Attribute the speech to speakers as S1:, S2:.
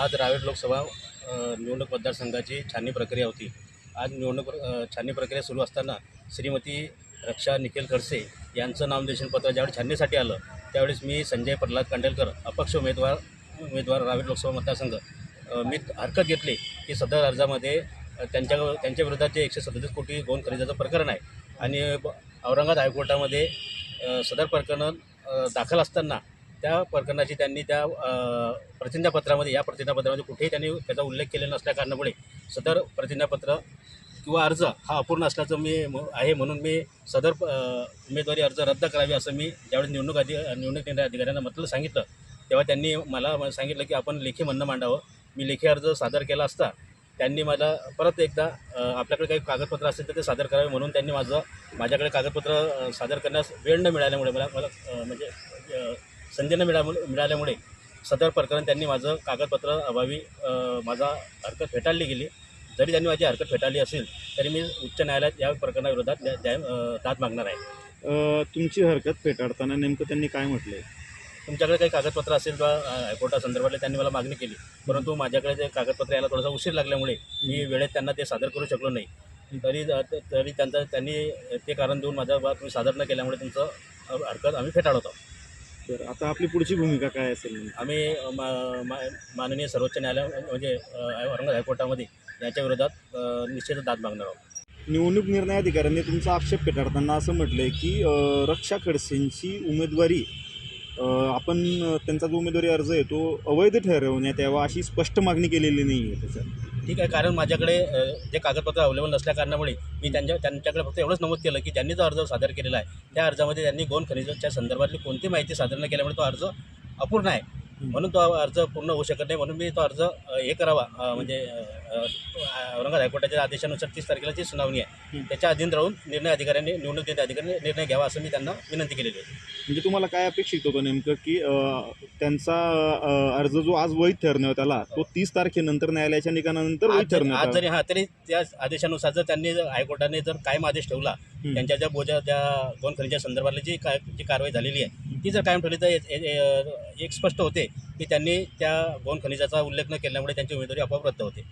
S1: आज रावेर लोकसभा निवडणूक मतदारसंघाची छाननी प्रक्रिया होती. आज निवडणूक छाननी प्रक्रिया सुरू असताना श्रीमती रक्षा निखिल खडसे यांचं नामनिर्देशन पत्र ज्यावेळी छाननीसाठी आलं त्यावेळेस मी संजय प्रल्हाद कांडेलकर अपक्ष उमेदवार उमेदवार रावेर लोकसभा मतदारसंघ मी हरकत घेतली की सदर अर्जामध्ये त्यांच्या त्यांच्या विरोधात जे एकशे सदतीस कोटी गौण खरेदीचं प्रकरण आहे. आणि औरंगाबाद हायकोर्टामध्ये सदर प्रकरण दाखल असताना त्या प्रकरणाची त्यांनी त्या प्रतिज्ञापत्रामध्ये या प्रतिज्ञापत्रामध्ये कुठेही त्यांनी त्याचा उल्लेख केलेला नसल्या कारणामुळे सदर प्रतिज्ञापत्र किंवा अर्ज हा अपूर्ण असल्याचं मी म- आहे म्हणून मी सदर उमेदवारी अर्ज रद्द करावी असं मी ज्यावेळी निवडणूक अधि निवडणूक निर्णय अधिकाऱ्यांना म्हटलं सांगितलं तेव्हा त्यांनी मला सांगितलं की आपण लेखी म्हणणं मांडावं. मी लेखी अर्ज सादर केला असता त्यांनी मला परत एकदा आपल्याकडे काही कागदपत्र असेल तर ते सादर करावे म्हणून त्यांनी माझं माझ्याकडे कागदपत्र सादर करण्यास वेळ न मिळाल्यामुळे मला मला म्हणजे संधी न मिळा मिळाल्यामुळे सदर प्रकरण त्यांनी माझं कागदपत्र अभावी माझा हरकत फेटाळली गेली. जरी त्यांनी माझी हरकत फेटाळली असेल तरी मी उच्च न्यायालयात या प्रकरणाविरोधात न्या- न्याय अ, दाद मागणार आहे.
S2: अ, तुमची हरकत फेटाळताना नेमकं त्यांनी काय म्हटलंय?
S1: तुमच्याकडे काही कागदपत्र असेल किंवा अ, हायकोर्टासंदर्भातले त्यांनी मला मागणी केली. परंतु माझ्याकडे ते कागदपत्र यायला थोडासा उशीर लागल्यामुळे मी वेळेत त्यांना ते सादर करू शकलो नाही. तरी तरी त्यांचा त्यांनी ते कारण देऊन माझा बा तुम्ही सादर न केल्यामुळे तुमचं हरकत आम्ही फेटाळतो
S2: तर आता आपली पुढची भूमिका काय असेल?
S1: आम्ही मा- मा- माननीय सर्वोच्च न्यायालय म्हणजे अ, औरंगाबाद हायकोर्टामध्ये याच्या विरोधात अ, निश्चितच दाद मागणार आहोत
S2: निवडणूक निर्णय अधिकाऱ्यांनी तुमचा आक्षेप फेटाळताना असं म्हटलंय की अ, रक्षा खडसेंची उमेदवारी अ, आपण अ, त्यांचा जो उमेदवारी अर्ज आहे तो अवैध ठरवण्यात यावा अशी स्पष्ट मागणी केलेली नाही आहे त्याच्यात
S1: ठीक आहे कारण माझ्याकडे जे कागदपत्र अवेलेबल नसल्या कारणामुळे मी त्यांच्या त्यांच्याकडे फक्त एवढंच नमूद केलं की ज्यांनी जो अर्ज सादर केलेला आहे त्या अर्जामध्ये त्यांनी गोन खनिजाच्या संदर्भातली कोणती माहिती सादर न केल्यामुळे तो अर्ज अपूर्ण आहे. म्हणून तो अर्ज पूर्ण होऊ शकत नाही म्हणून मी तो अर्ज हे करावा म्हणजे औरंगाबाद हायकोर्टाच्या आदेशानुसार तीस तारखेला जी सुनावणी आहे. त्याच्या अधीन राहून निर्णय अधिकाऱ्यांनी निवडणूक निर्णय अधिकाऱ्यांनी निर्णय घ्यावा असं मी त्यांना विनंती केलेली आहे
S2: म्हणजे तुम्हाला काय अपेक्षित होतं नेमकं की त्यांचा अर्ज जो आज वैध ठरण्यात आला तो तीस तारखेनंतर न्यायालयाच्या निकालानंतर
S1: आज
S2: वैध ठरण्यात
S1: आज जरी हा तरी त्या आदेशानुसार जर त्यांनी हायकोर्टाने जर कायम आदेश ठेवला. त्यांच्या ज्या बोजा त्या गोन खनिजा संदर्भातली जी काय जी कारवाई झालेली आहे ती जर कायम ठेवली तर एक स्पष्ट होते की त्यांनी त्या गोन खनिजाचा उल्लेख न केल्यामुळे त्यांची उमेदवारी आपोआप रद्द होते